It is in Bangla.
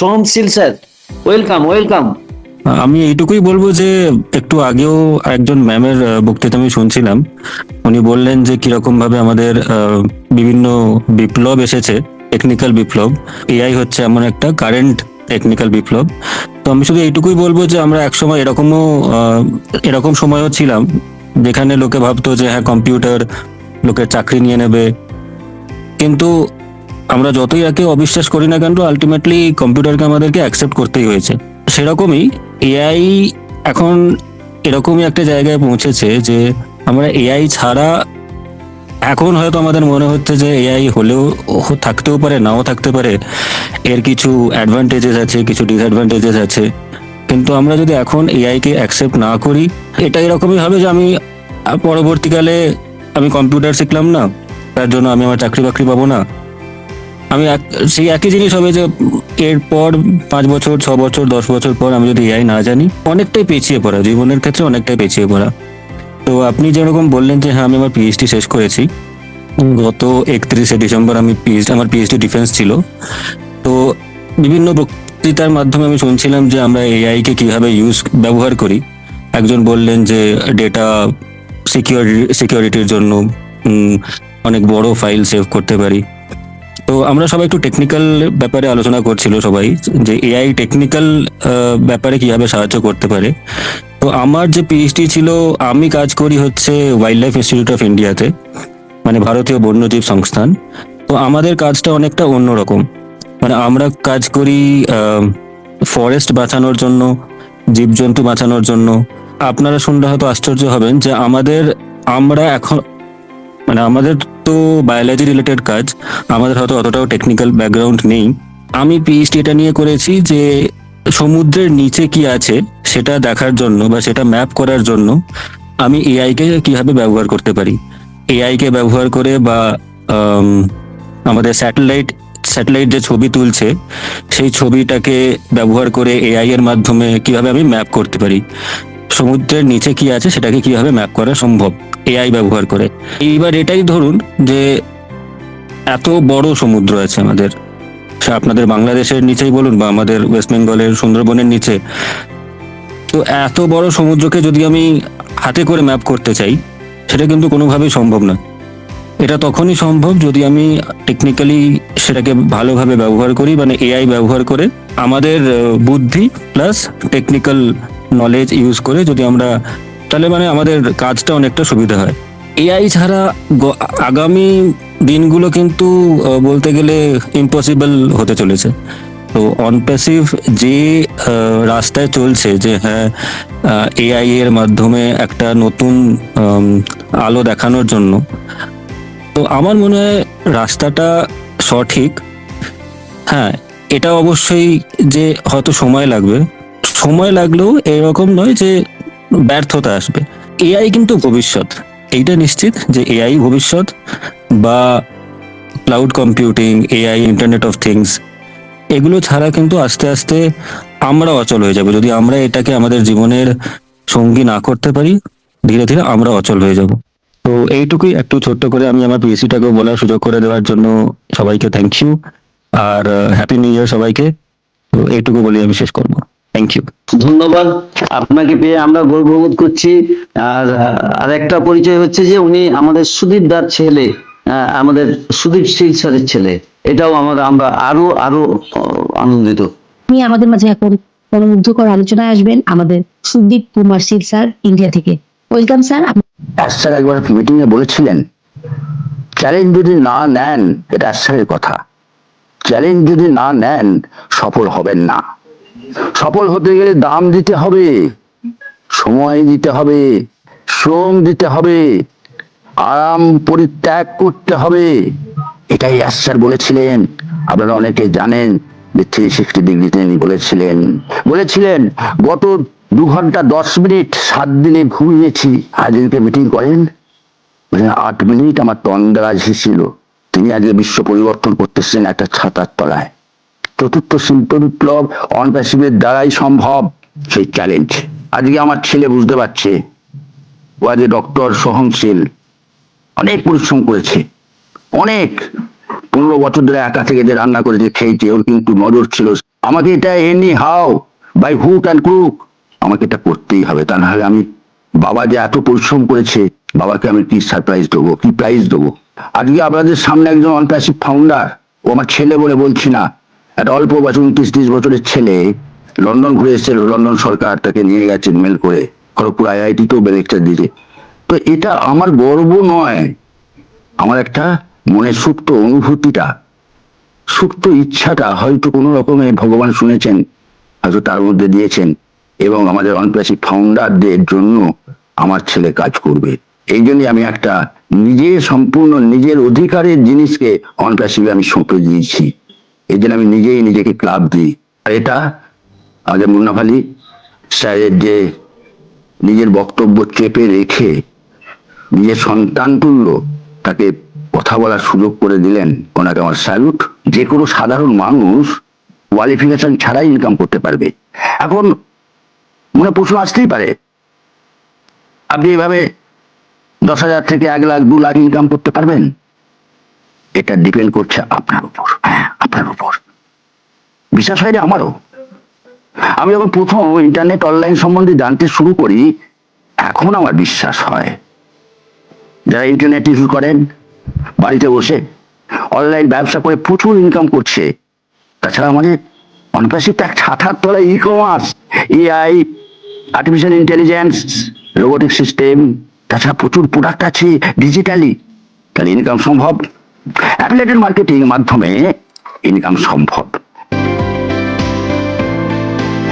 সোহমশীল স্যার ওয়েলকাম ওয়েলকাম আমি এইটুকুই বলব যে একটু আগেও একজন ম্যামের বক্তৃতা আমি শুনছিলাম। উনি বললেন যে কীরকম ভাবে আমাদের বিভিন্ন বিপ্লব এসেছে টেকনিক্যাল বিপ্লব। এআই হচ্ছে এমন একটা কারেন্ট টেকনিক্যাল বিপ্লব। তো আমি শুধু এইটুকুই বলব যে আমরা একসময় এরকমও এরকম সময়ও ছিলাম, যেখানে লোকে ভাবতো যে হ্যাঁ কম্পিউটার লোকের চাকরি নিয়ে নেবে। কিন্তু আমরা যতই একে অবিশ্বাস করি না কেন আলটিমেটলি কম্পিউটারকে আমাদেরকে অ্যাকসেপ্ট করতেই হয়েছে। সেরকমই এআই এখন এরকমই একটা জায়গায় পৌঁছেছে যে আমরা এআই ছাড়া এখন হয়তো আমাদের মনে হচ্ছে যে এআই হলেও থাকতেও পারে, নাও থাকতে পারে। এর কিছু অ্যাডভান্টেজেস আছে, কিছু ডিসঅ্যাডভান্টেজেস আছে। কিন্তু আমরা যদি এখন এআই কে অ্যাকসেপ্ট না করি, এটা এরকমই হবে যে আমি পরবর্তীকালে আমি কম্পিউটার শিখলাম না, তার জন্য আমি আমার চাকরি বাকরি পাবো না। আমি সেই একই জিনিস হবে যে এরপর পাঁচ বছর, ছ বছর, দশ বছর পর আমি যদি এআই না জানি, অনেকটাই পেছিয়ে পড়া, জীবনের ক্ষেত্রে অনেকটাই পেছিয়ে পড়া। তো আপনি যেরকম বললেন যে হ্যাঁ আমি আমার পিএইচডি শেষ করেছি। গত একত্রিশে ডিসেম্বর আমি পিএইচডি আমার পিএইচডি ডিফেন্স ছিল। তো বিভিন্ন বক্তৃতার মাধ্যমে আমি শুনছিলাম যে আমরা এআই কে কীভাবে ইউজ ব্যবহার করি। একজন বললেন যে ডেটা সিকিউরিটি সিকিউরিটির জন্য অনেক বড় ফাইল সেভ করতে পারি। তো আমরা সবাই একটু টেকনিক্যাল ব্যাপারে আলোচনা করছিল সবাই, যে এআই টেকনিক্যাল ব্যাপারে কীভাবে সাহায্য করতে পারে। তো আমার যে পিএইচডি ছিল, আমি কাজ করি হচ্ছে ওয়াইল্ড লাইফ ইনস্টিটিউট অফ ইন্ডিয়াতে মানে ভারতীয় বন্যজীব সংস্থান। তো আমাদের কাজটা অনেকটা অন্যরকম। মানে আমরা কাজ করি ফরেস্ট বাঁচানোর জন্য, জীবজন্তু বাঁচানোর জন্য। আপনারা শুনলে হয়তো আশ্চর্য হবেন যে আমাদের, আমরা এখন মানে আমাদের তো বায়োলজি রিলেটেড কাজ, আমাদের হয়তো অতটাও টেকনিক্যাল ব্যাকগ্রাউন্ড নেই। আমি পিএইচডি এটা নিয়ে করেছি যে সমুদ্রের নিচে কি আছে সেটা দেখার জন্য বা সেটা ম্যাপ করার জন্য আমি এআই কে কীভাবে ব্যবহার করতে পারি? এআই কে ব্যবহার করে বা আমাদের স্যাটেলাইট স্যাটেলাইট যে ছবি তুলছে, সেই ছবিটাকে ব্যবহার করে এআই এর মাধ্যমে কীভাবে আমি ম্যাপ করতে পারি? সমুদ্রের নিচে কি আছে সেটাকে কীভাবে ম্যাপ করা সম্ভব? এআই ব্যবহার করে। এইবার এটাই ধরুন যে এত বড় সমুদ্র আছে আমাদের। সে আপনাদের বাংলাদেশের নিচেই বলুন বা আমাদের ওয়েস্ট বেঙ্গলের সুন্দরবনের নিচে। তো এত বড় সমুদ্রকে যদি আমি হাতে করে ম্যাপ করতে চাই, সেটা কিন্তু কোনোভাবেই সম্ভব না এটা তখনই সম্ভব যদি আমি টেকনিক্যালি সেটাকে ভালোভাবে ব্যবহার করি মানে এআই ব্যবহার করে আমাদের বুদ্ধি প্লাস টেকনিক্যাল নলেজ ইউজ করে যদি আমরা, তাহলে মানে আমাদের কাজটা অনেকটা সুবিধা হয়। এআই ছাড়া আগামী দিনগুলো কিন্তু বলতে গেলে ইম্পসিবল হতে চলেছে। তো অনপ্যাসিভ যে রাস্তায় চলছে যে হ্যাঁ এআই এর মাধ্যমে একটা নতুন আলো দেখানোর জন্য, তো আমার মনে হয় রাস্তাটা সঠিক। হ্যাঁ এটা অবশ্যই যে হয়তো সময় লাগবে। সময় লাগলেও এরকম নয় যে ব্যর্থতা আসবে। এআই কিন্তু ভবিষ্যৎ। এইটা নিশ্চিত যে এআই ভবিষ্যৎ বা cloud computing AI internet of things এগুলো ছাড়া কিন্তু আস্তে আস্তে আমরা অচল হয়ে যাব। যদি আমরা এটাকে আমাদের জীবনের সঙ্গী না করতে পারি, ধীরে ধীরে আমরা অচল হয়ে যাব। তো এইটুকুই একটু ছোট্ট করে আমি আমার পিএসিটাকে বলার সুযোগ করে দেওয়ার জন্য সবাইকে থ্যাংক ইউ আর হ্যাপি নিউ ইয়ার সবাইকে। তো এইটুকু বলে আমি শেষ করব। থ্যাংক ইউ ধন্যবাদ। আপনাকে পেয়ে আমরা গর্ববোধ করছি। আর আহ, আরেকটা পরিচয় হচ্ছে যে উনি আমাদের সুদীপ দার ছেলে আহ, আমাদের সুদীপ শীল স্যারের ছেলে। এটাও আমাদের আমরা আরও আরও আনন্দিত। আপনি আমাদের মাঝে এখন মনোমুগ্ধকর আলোচনায় আসবেন আমাদের সুদীপ কুমার শীল স্যার ইন্ডিয়া থেকে। ওয়েলকাম স্যার স্যার একবার মিটিং এ বলেছিলেন চ্যালেঞ্জ যদি না নেন এটা স্যারের কথা। চ্যালেঞ্জ যদি না নেন সফল হবেন না। সফল হতে গেলে দাম দিতে হবে, সময় দিতে হবে, শ্রম দিতে হবে, আরাম পরিত্যাগ করতে হবে। এটাই স্যার বলেছিলেন। আপনারা অনেকে জানেন যে থ্রি সিক্সটি ডিগ্রিতে উনি বলেছিলেন। বলেছিলেন, গত দু ঘণ্টা দশ মিনিট, সাত দিনে ঘুমিয়েছি। আজকে মিটিং করেন? আট মিনিট আমার তন্দ্রা এসেছিল তিনি আজকে বিশ্ব পরিবর্তন করতেছেন একটা ছাতার তলায়। চতুর্থ শিল্প বিপ্লব অনপ্যাসিভের দ্বারাই সম্ভব সেই চ্যালেঞ্জ আজকে আমার ছেলে বুঝতে পারছে ও আজকে ডক্টর সহনশীল। অনেক পরিশ্রম করেছে। অনেক। পনেরো বছর ধরে একা থেকে যে রান্না করেছে, খেয়েছে, ওর কিন্তু নজর ছিল। আমাকে এটা anyhow by hook and crook আমাকে এটা করতেই হবে। তা নাহলে আমি বাবা যে এত পরিশ্রম করেছে, বাবাকে আমি কি সারপ্রাইজ দেবো, কি প্রাইজ দেবো? আজকে আপনাদের সামনে একজন অনপ্যাসিভ ফাউন্ডার ও আমার ছেলে বলে বলছি না একটা অল্প বছর উনত্রিশ ত্রিশ বছরের ছেলে লন্ডন ঘুরে এসেছিল, লন্ডন সরকার তাকে নিয়ে গেছেন মেল করে, খড়গপুর আইআইটিতেও লেকচার দিয়েছে। তো এটা আমার গর্ব নয়, আমার একটা মনের সুপ্ত অনুভূতিটা, সুপ্ত ইচ্ছাটা হয়তো কোনো রকমে ভগবান শুনেছেন, হয়তো তার মধ্যে দিয়েছেন, এবং আমাদের অনপ্যাসিভ ফাউন্ডারদের জন্য আমার ছেলে কাজ করবে। এই জন্যই আমি একটা নিজে সম্পূর্ণ, নিজের অধিকারের জিনিসকে অনপ্যাসিভে আমি সঁপে দিয়েছি। এই জন্য আমি নিজেই নিজেকে ক্লাব দিই। আর এটা আমাদের মুন্নাফ আলী স্যারের যে নিজের বক্তব্য চেপে রেখে নিজের সন্তান তুল্য তাকে কথা বলার সুযোগ করে দিলেন, ওনাকে আমার স্যালুট যে কোনো সাধারণ মানুষ কোয়ালিফিকেশন ছাড়াই ইনকাম করতে পারবে। এখন মনে প্রশ্ন আসতেই পারে, আপনি এভাবে দশ হাজার থেকে এক লাখ, দু লাখ ইনকাম করতে পারবেন? এটা ডিপেন্ড করছে আপনার উপর। হ্যাঁ আপনার উপর। বিশ্বাস হয় হয়নি আমারও? আমি যখন প্রথম ইন্টারনেট অনলাইন সম্বন্ধে জানতে শুরু করি, এখন আমার বিশ্বাস হয়। যারা ইন্টারনেট ইউজ করেন, বাড়িতে বসে অনলাইন ব্যবসা করে প্রচুর ইনকাম করছে, তাছাড়া আমাদের অনপ্যাসিভ এক ছাতার তলায় e-commerce AI artificial intelligence robotic system তাছাড়া প্রচুর প্রোডাক্ট আছে ডিজিটালি তাহলে ইনকাম সম্ভব। অ্যাফিলেটেড মার্কেটিং মাধ্যমে ইনকাম সম্ভব।